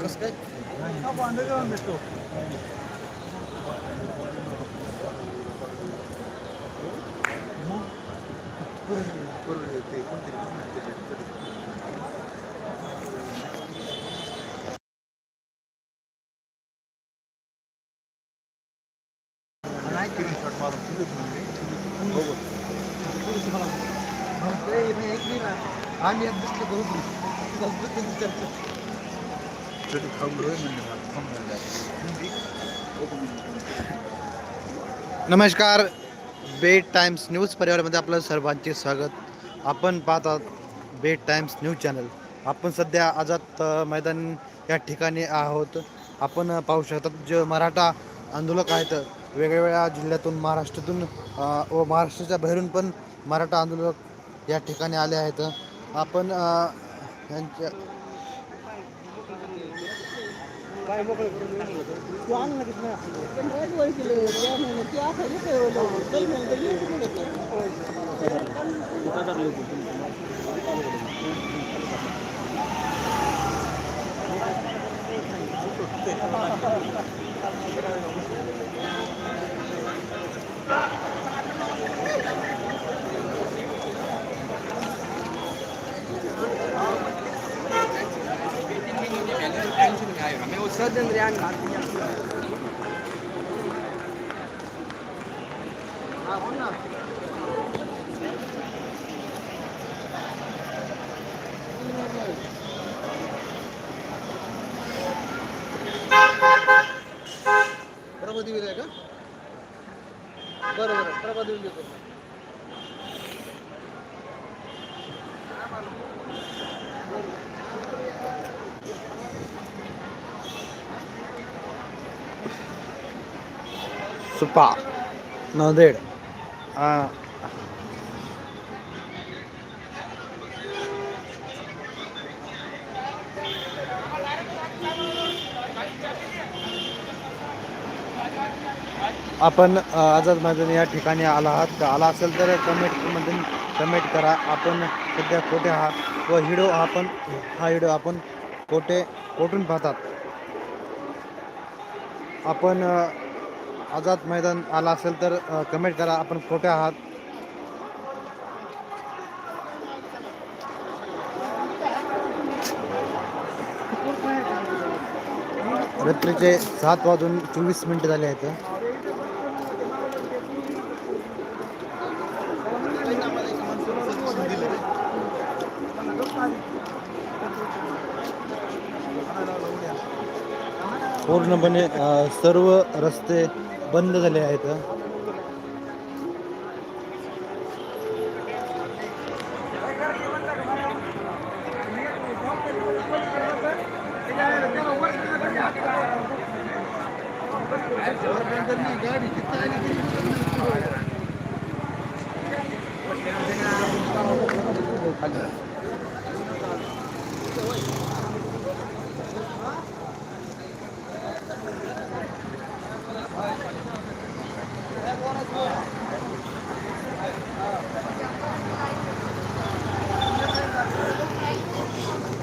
Kaskay. Abi underground metro. आम्ही करू नमस्कार बेट टाइम्स न्यूज परिवारामध्ये आपलं सर्वांचे स्वागत. आपण पाहतात बेट टाइम्स न्यूज चॅनल. आपण सध्या आझाद मैदान या ठिकाणी आहोत. आपण पाहू शकतात जे मराठा आंदोलक आहेत वेगवेगळ्या जिल्ह्यातून महाराष्ट्रातून व महाराष्ट्राच्या बाहेरून पण मराठा आंदोलक या ठिकाणी आले आहेत. आपण अ, यांच्या प्रभादेवी आहे का? बरं बरं प्रभादेवी देतो पा नांदेड. आपण आझाद मैदान या ठिकाणी आला आहात. का आला असेल तर कमेंटमधून कमेंट करा. आपण सध्या कोठे आहात व हिडो आपण हा हिडो आपण कोठे कोठून पाहतात. आपण आझाद मैदान आला असेल तर कमेंट करा. आपण कोठे आहात. रात्रीचे सात वाजून चोवीस मिनिटं झाले आहेत. पूर्णपणे सर्व रस्ते बंद झाले आहेत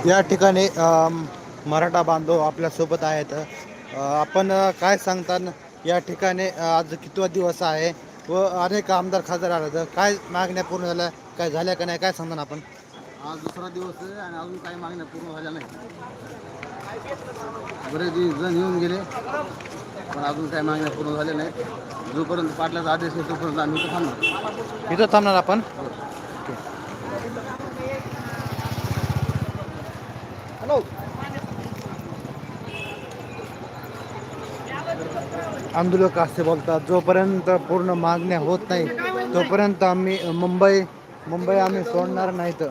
या ठिकाणी मराठा बांधव आपल्यासोबत आहेत. आपण काय सांगता या ठिकाणी आज कितवा दिवस आहे व अनेक आमदार खासदार आले तर काय मागण्या पूर्ण झाल्या काय झाल्या का नाही काय सांगता आपण? आज दुसरा दिवस आहे आणि अजून काही मागण्या पूर्ण झाल्या नाही बरेच जण येऊन गेले पण अजून काही मागण्या पूर्ण झाल्या नाहीत. जोपर्यंत पाटलाचा आदेश आहे तोपर्यंत आम्ही थांबणार. इथं थांबणार आपण? आंदोलक असे बोलतात जोपर्यंत पूर्ण मागण्या होत नाही तोपर्यंत आम्ही मुंबई मुंबई आम्ही सोडणार नाहीत.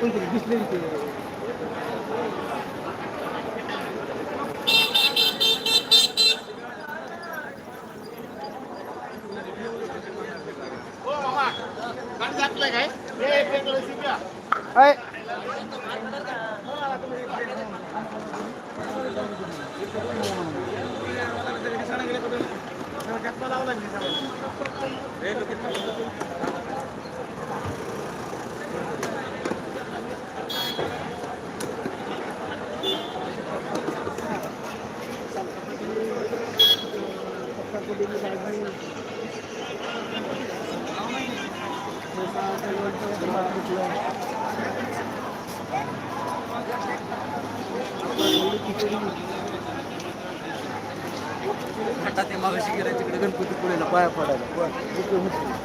कोणतरी दिसले ते मागाशी गेला तिकडे गणपती पुढेला पाया पडायला. बोलत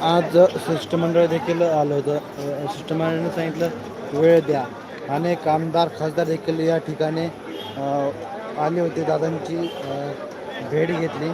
आज शिष्टमंडळ देखील आलं होतं. शिष्टमंडळाने सांगितलं वेळ द्या. अनेक आमदार खासदार देखील या ठिकाणी आले होते दादांची भेट घेतली.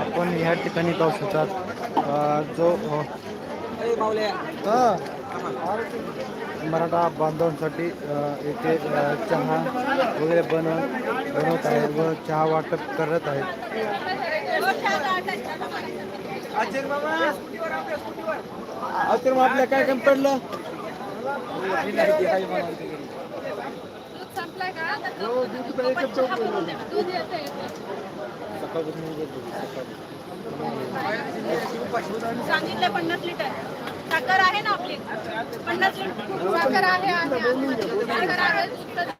आपण या ठिकाणी पाहू शकतात. जो हो. मराठा बांधवांसाठी येथे चहा वगैरे बनव बनवत आहे व चहा वाटप करत आहेत. तर मग आपल्या काय काम पडलं? दूध सांगितलं पन्नास लिटर. साखर आहे ना आपली? पन्नास लिटर. साखर आहे. साखर आहे. तर-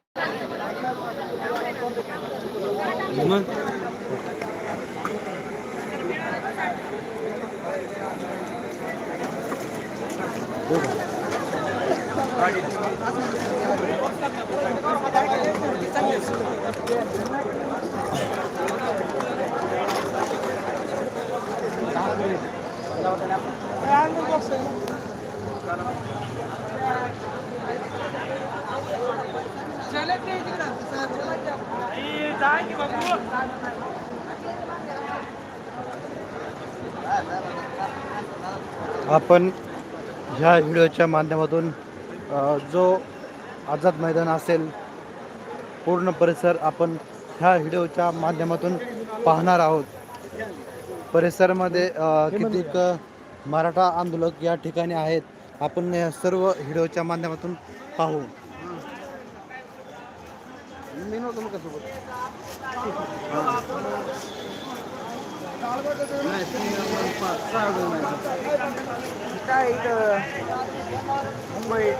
आपण ह्या व्हिडिओच्या माध्यमातून जो आझाद मैदान असेल पूर्ण परिसर आपण ह्या व्हिडिओच्या माध्यमातून पाहणार आहोत. परिसरामध्ये अ, कितीक मराठा आंदोलक या ठिकाणी आहेत आपण या सर्व व्हिडिओच्या माध्यमातून पाहू. काय मुंबई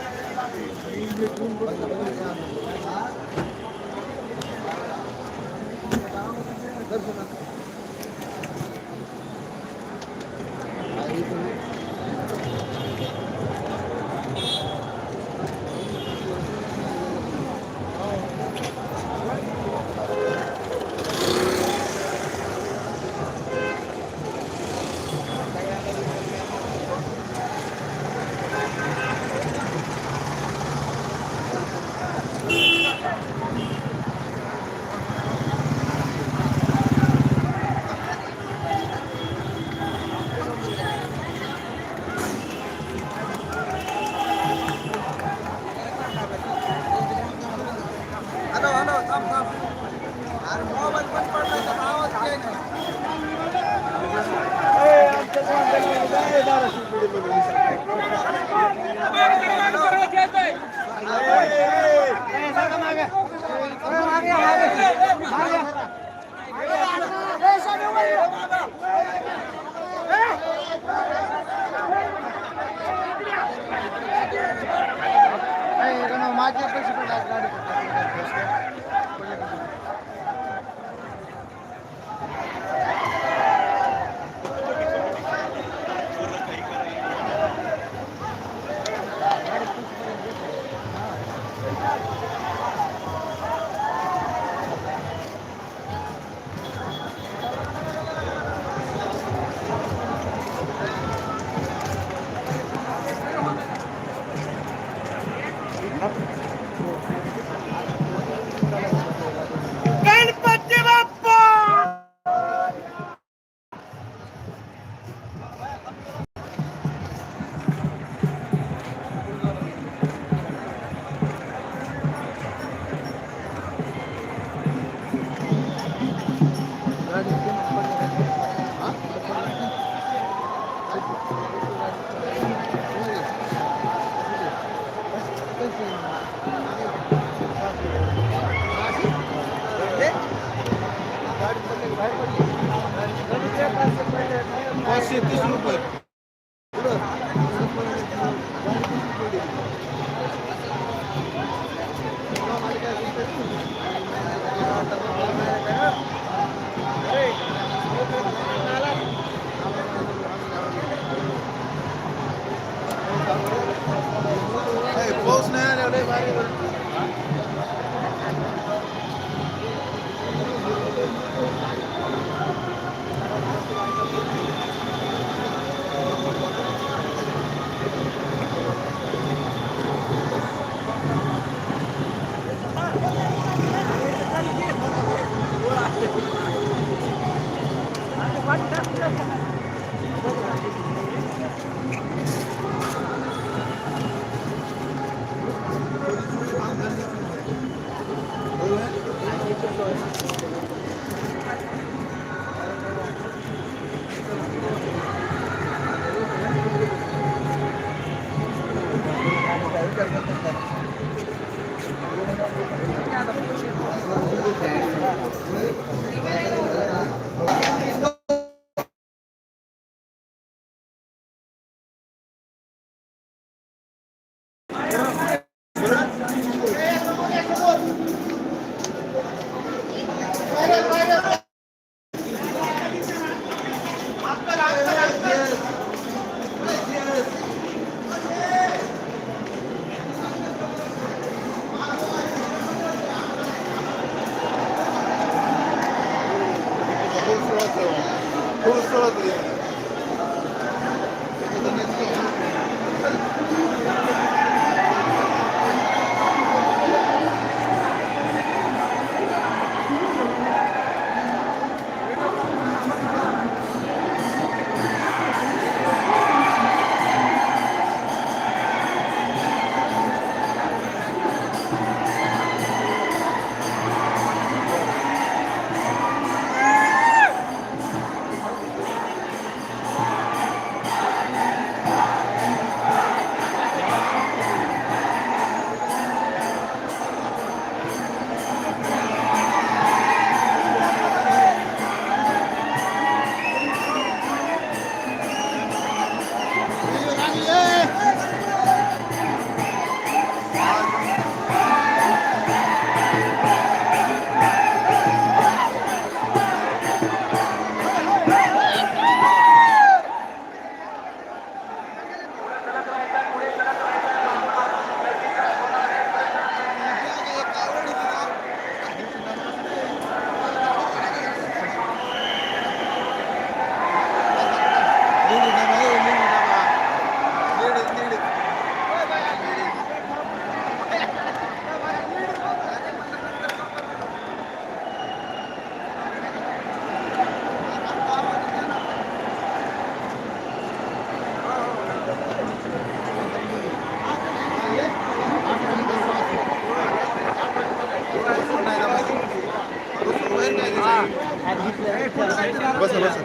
बसा बसा.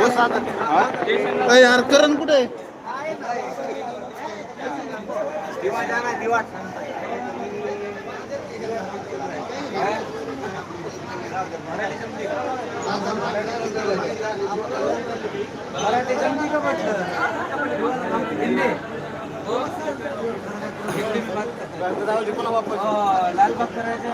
बस आता. यार करण कुठे लालबाग करायचं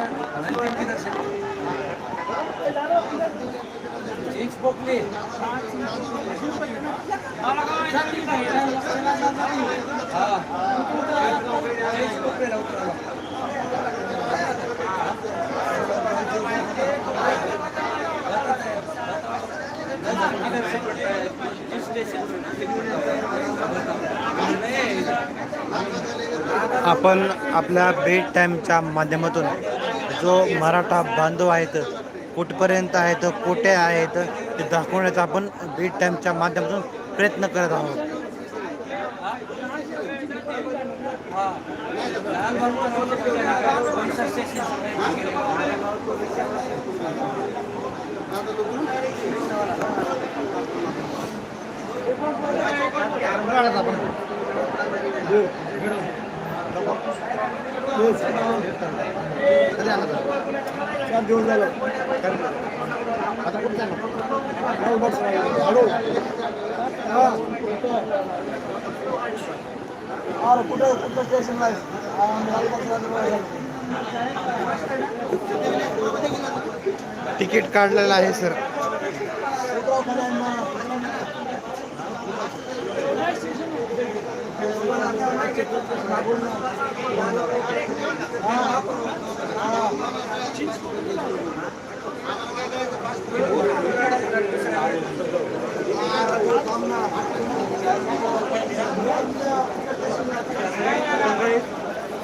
आपण आपल्या बेड टाईमच्या माध्यमातून जो मराठा बांधव आहेत कुठपर्यंत आहेत कुठे आहेत ते दाखवण्याचा आपण बीट टाईमच्या माध्यमातून प्रयत्न करत आहोत. चार दिवस झालं आता कुठे चालला अरे कुठं कुठं स्टेशनला आहे लालबागच्या तिकीट काढलेलं आहे सर.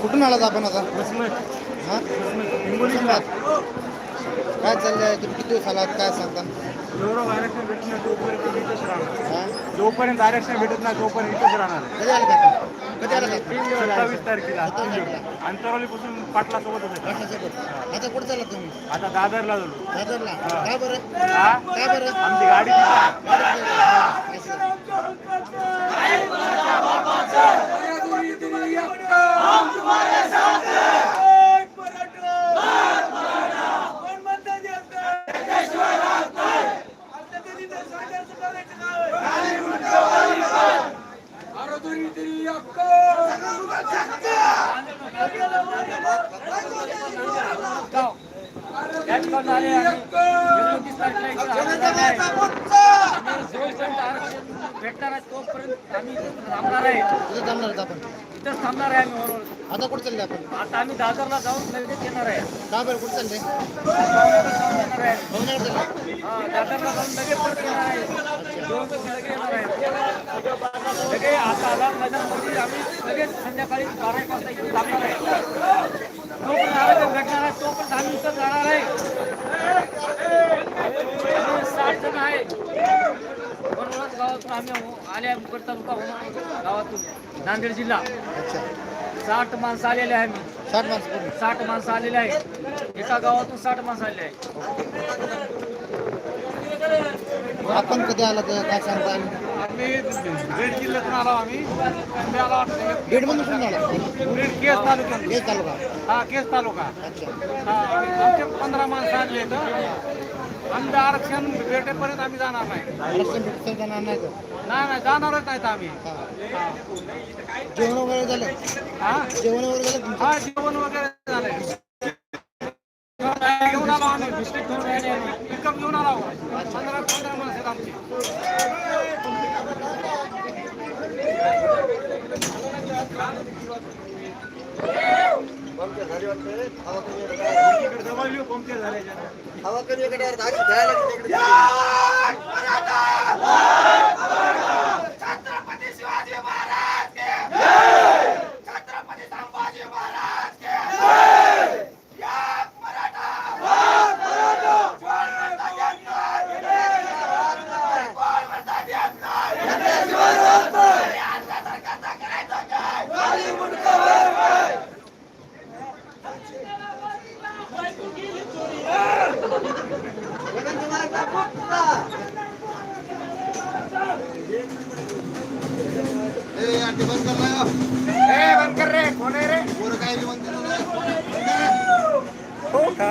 कुठून आलात आपण आता? हा? काय चाललंय? तुम्ही किती दिवस आलात? काय सांगता? जोपर्यंत आरक्षण भेटत नाही तोपर्यंत इथेच राहणार? जोपर्यंत आरक्षण भेटत नाही तोपर्यंत इथेच राहणार सत्तावीस तारखेला. तारखेला. अंतरावलीपासून पाटला कशासोबत? आता कुठे चालला तुम्ही? आता दादरला झालो दादरला? काय बरं? काय बरं? आमची गाडी तिथं आहे. असं. याचकाल झाले आणि एकोणतीस तारखेला इकडे हजर झाले आहे. आणि जोपर्यंत आरक्षण भेटणार आहे तोपर्यंत आम्ही इथेच थांबणार आहे कुठे थांबणार आहेत आपण इथेच थांबणार आहे आम्ही बरोबर आता कुठे चालले आपण आता आम्ही दादरला जाऊन लगेच येणार आहे का बरं कुठे चालले पावण्याला जाऊन येणार आहे पवनावर चालले हा, दादरला जाऊन लगेच परत येणार आहे दोन दिवस लगेच येणार आहे लगेच आता मैदानमध्ये आम्ही लगेच संध्याकाळी बारा एक वाजता इथे आहे आरक्षण भेटणार आहे तोपर्यंत आम्ही इथं जाणार आहे साठ जण आहे वनवळच गावातून आम्ही आले आहे मुकड तालुका गावातून. नांदेड जिल्हा. अच्छा. साठ माणसं आलेले आहे आम्ही. साठ माणसं पूर्ण. साठ माणसं आलेले आहे एका गावातून साठ माणसं आलेले आहे आपण कधी आला तर काय सांगता? आम्ही बीड जिल्ह्यातून आलो आम्ही. आम्ही आलो कुठून आला? बीड केस तालुक्यात हेच तालुका. हा केस तालुका. अच्छा. हा आमचे पंधरा माणसं आणले तर आमचं आरक्षण भेटेपर्यंत आम्ही जाणार नाही. आरक्षण भेटतं जाणार नाही नाही नाही जाणारच नाहीत आम्ही. जेवण वगैरे झालं? हा? जेवण वगैरे झालं तुमचं? हा जेवण वगैरे झालंय घेऊन आलो आम्ही. बिस्किट घेऊन आलो पिकअप घेऊन आलो पंधरा पंधरा माणसं आहेत आमची. ए, आंटी बंद कर ना, हो. ए, बंद कर रे कोण आहे रे पोरं काय बी म्हणते